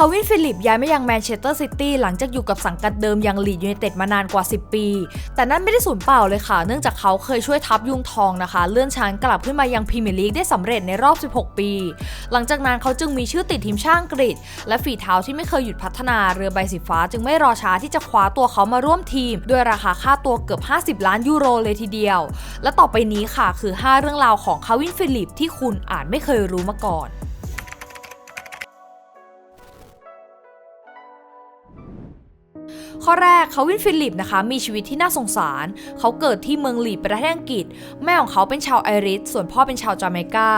คาวินฟิลิปย้ายมายังแมนเชสเตอร์ซิตี้หลังจากอยู่กับสังกัดเดิมยังลีดยูไนเต็ดมานานกว่า 10 ปี แต่นั่นไม่ได้สูญเปล่าเลยค่ะ เนื่องจากเขาเคยช่วยทัพยุงทองนะคะ เลื่อนชั้นกลับขึ้นมายังพรีเมียร์ลีกได้สำเร็จในรอบ 16 ปี หลังจากนั้นเขาจึงมีชื่อติดทีมชาติอังกฤษ และฝีเท้าที่ไม่เคยหยุดพัฒนาเรือใบสีฟ้า จึงไม่รอช้าที่จะคว้าตัวเขามาร่วมทีม ด้วยราคาค่าตัวเกือบ 50 ล้านยูโรเลยทีเดียว และต่อไปนี้ค่ะคือ 5 เรื่องราวของคาวินฟิลิปที่คุณอาจไม่เคยรู้มาก่อน ข้อแรกเขาวินฟิลิปนะคะมีชีวิตที่น่าสงสาร เขาเกิดที่เมืองลีประเทศอังกฤษ แม่ของเขาเป็นชาวไอริสส่วนพ่อเป็นชาวจาเมกา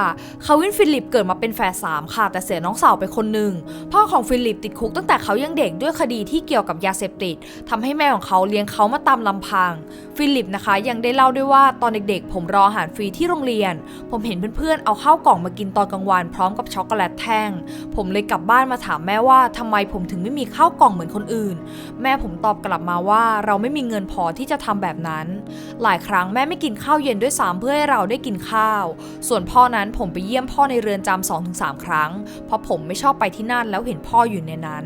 เขาวินฟิลิปเกิดมาเป็นแฝดสามค่ะแต่เสียน้องสาวไปคนหนึ่งพ่อของฟิลิปติดคุกตั้งแต่เขายังเด็กด้วยคดีที่เกี่ยวกับยาเสพติดทำให้แม่ของเขาเลี้ยงเขามาตามลำพัง ฟิลิปนะคะยังได้เล่าด้วยว่าตอนเด็กๆ ผมรออาหารฟรีที่โรงเรียน ผมเห็นเพื่อนๆเอาข้าวกล่องมากินตอนกลางวันพร้อมกับช็อกโกแลตแท่ง ผมเลยกลับบ้านมาถามแม่ว่าทำไมผมถึงไม่มีข้าวกล่องเหมือนคนอื่น แม่ผมตอบกลับมาว่าเราไม่มีเงินพอที่จะทำแบบนั้น หลายครั้งแม่ไม่กินข้าวเย็นด้วยซ้ำเพื่อให้เราได้กินข้าว ส่วนพ่อนั้นผมไปเยี่ยมพ่อในเรือนจำ2-3ครั้ง เพราะผมไม่ชอบไปที่นั่นแล้วเห็นพ่ออยู่ในนั้น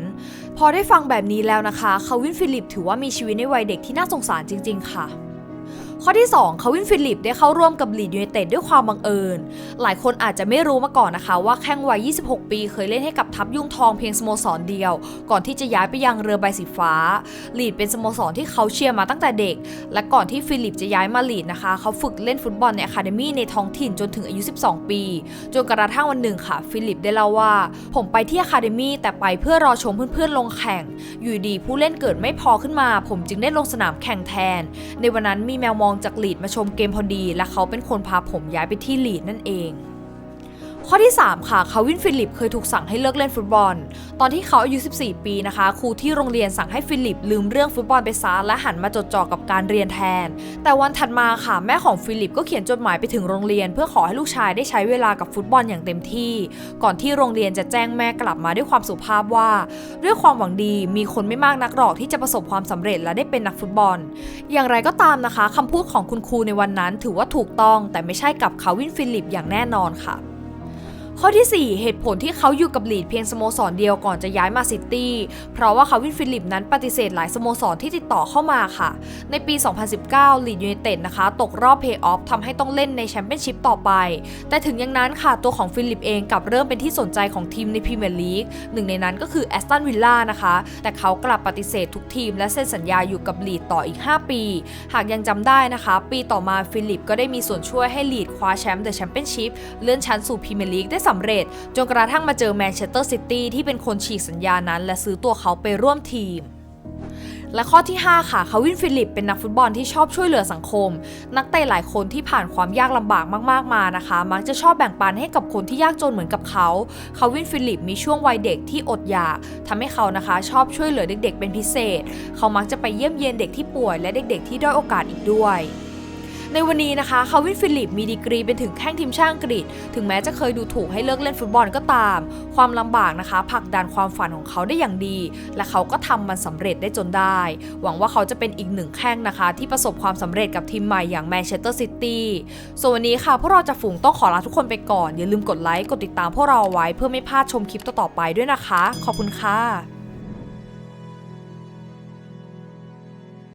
พอได้ฟังแบบนี้แล้วนะคะ คาวินฟิลิปถือว่ามีชีวิตในวัยเด็กที่น่าสงสารจริง ๆ ค่ะ ข้อที่2คาวินฟิลิปได้เข้าร่วมกับลีดยูไนเต็ดด้วยความบังเอิญ หลายคนอาจจะไม่รู้มาก่อนนะคะว่าแข้งวัย 26 ปีเคยเล่นให้กับทัพยุ่งทองเพียงสโมสรเดียว ก่อนที่จะย้ายไปยังเรือใบสีฟ้า ลีดเป็นสโมสรที่เขาเชียร์มาตั้งแต่เด็ก และก่อนที่ฟิลิปจะย้ายมาลีดนะคะ เขาฝึกเล่นฟุตบอลในอะคาเดมี่ในท้องถิ่นจนถึงอายุ 12 ปี จนกระทั่งวันหนึ่งค่ะ ฟิลิปได้เล่าว่า ผมไปที่อะคาเดมี่แต่ไปเพื่อรอชมเพื่อนๆลงแข่ง อยู่ดีผู้เล่นเกิดไม่พอขึ้นมา ผมจึงได้ลงสนามแข่งแทน ในวันนั้นมีแมวมองจากลีดมาชมเกมพอดี และเขาเป็นคนพาผมย้ายไปที่ลีดนั่นเอง ข้อที่ 3 ค่ะ คาวินฟิลิปเคยถูกสั่งให้เลิกเล่นฟุตบอล ตอนที่เขาอายุ 14 ปีนะคะ ครูที่โรงเรียนสั่งให้ฟิลิปลืมเรื่องฟุตบอลไปซะและหันมาจดจ่อกับการเรียนแทน แต่วันถัดมาค่ะแม่ของฟิลิปก็เขียนจดหมายไปถึงโรงเรียน เพื่อขอให้ลูกชายได้ใช้เวลากับฟุตบอลอย่างเต็มที่ ก่อนที่โรงเรียนจะแจ้งแม่กลับมาด้วยความสุภาพว่า ด้วยความหวังดีมีคนไม่มากนักหรอกที่จะประสบความสำเร็จและได้เป็นนักฟุตบอล อย่างไรก็ตามนะคะคำพูดของคุณครูในวันนั้นถือว่าถูกต้อง แต่ไม่ใช่กับคาวินฟิลิปอย่างแน่นอนค่ะ ข้อที่ 4 เหตุผลที่เขาอยู่กับลีดเพียงสโมสรเดียวก่อนจะย้ายมาซิตี้ เพราะว่าคาวินฟิลิปนั้นปฏิเสธหลายสโมสรที่ติดต่อเข้ามาค่ะ ในปี 2019ลีดยูไนเต็ดนะคะ ตกรอบเพย์ออฟทำให้ต้องเล่นในแชมเปี้ยนชิพต่อไป แต่ถึงอย่างนั้นค่ะ ตัวของฟิลิปเองกลับเริ่มเป็นที่สนใจของทีมในพรีเมียร์ลีกหนึ่งในนั้นก็คือแอสตันวิลล่านะคะ แต่เขากลับปฏิเสธทุกทีม และเซ็นสัญญาอยู่กับลีดต่ออีก 5 ปี หากยังจำได้นะคะ ปีต่อมาฟิลิปก็ได้มีส่วนช่วยให้ลีดคว้าแชมป์เดอะแชมเปี้ยนชิพเลื่อนชั้นสู่พรีเมียร์ลีกได้สำเร็จ จนกระทั่งมาเจอแมนเชสเตอร์ซิตี้ที่เป็นคนฉีกสัญญานั้น และซื้อตัวเขาไปร่วมทีมและข้อที่ 5 ค่ะ คาวินฟิลิปเป็นนักฟุตบอลที่ชอบช่วยเหลือสังคม นักเตะหลายคนที่ผ่านความยากลำบากมากๆมานะคะ มักจะชอบแบ่งปันให้กับคนที่ยากจนเหมือนกับเขา คาวินฟิลิปมีช่วงวัยเด็กที่อดอยากทำให้เขานะคะ ชอบช่วยเหลือเด็กๆ เป็นพิเศษ เขามักจะไปเยี่ยมเยียนเด็กที่ป่วยและเด็กๆ ที่ด้อยโอกาสอีกด้วย ในวันนี้นะคะคาวินฟิลิปมีดีกรีเป็นถึงแข้งทีมชาติอังกฤษ ถึงแม้จะเคยดูถูกให้เลิกเล่นฟุตบอลก็ตาม ความลำบากนะคะผลักดันความฝันของเขาได้อย่างดี และเขาก็ทำมันสำเร็จได้จนได้ หวังว่าเขาจะเป็นอีกหนึ่งแข้งนะคะ ที่ประสบความสำเร็จกับทีมใหม่อย่างแมนเชสเตอร์ซิตี้ส่วนวันนี้ค่ะพวกเราจะฝูงต้องขอลาทุกคนไปก่อนอย่าลืมกดไลค์กดติดตามพวกเราเอาไว้เพื่อไม่พลาดชมคลิปต่อๆไปด้วยนะคะ ขอบคุณค่ะ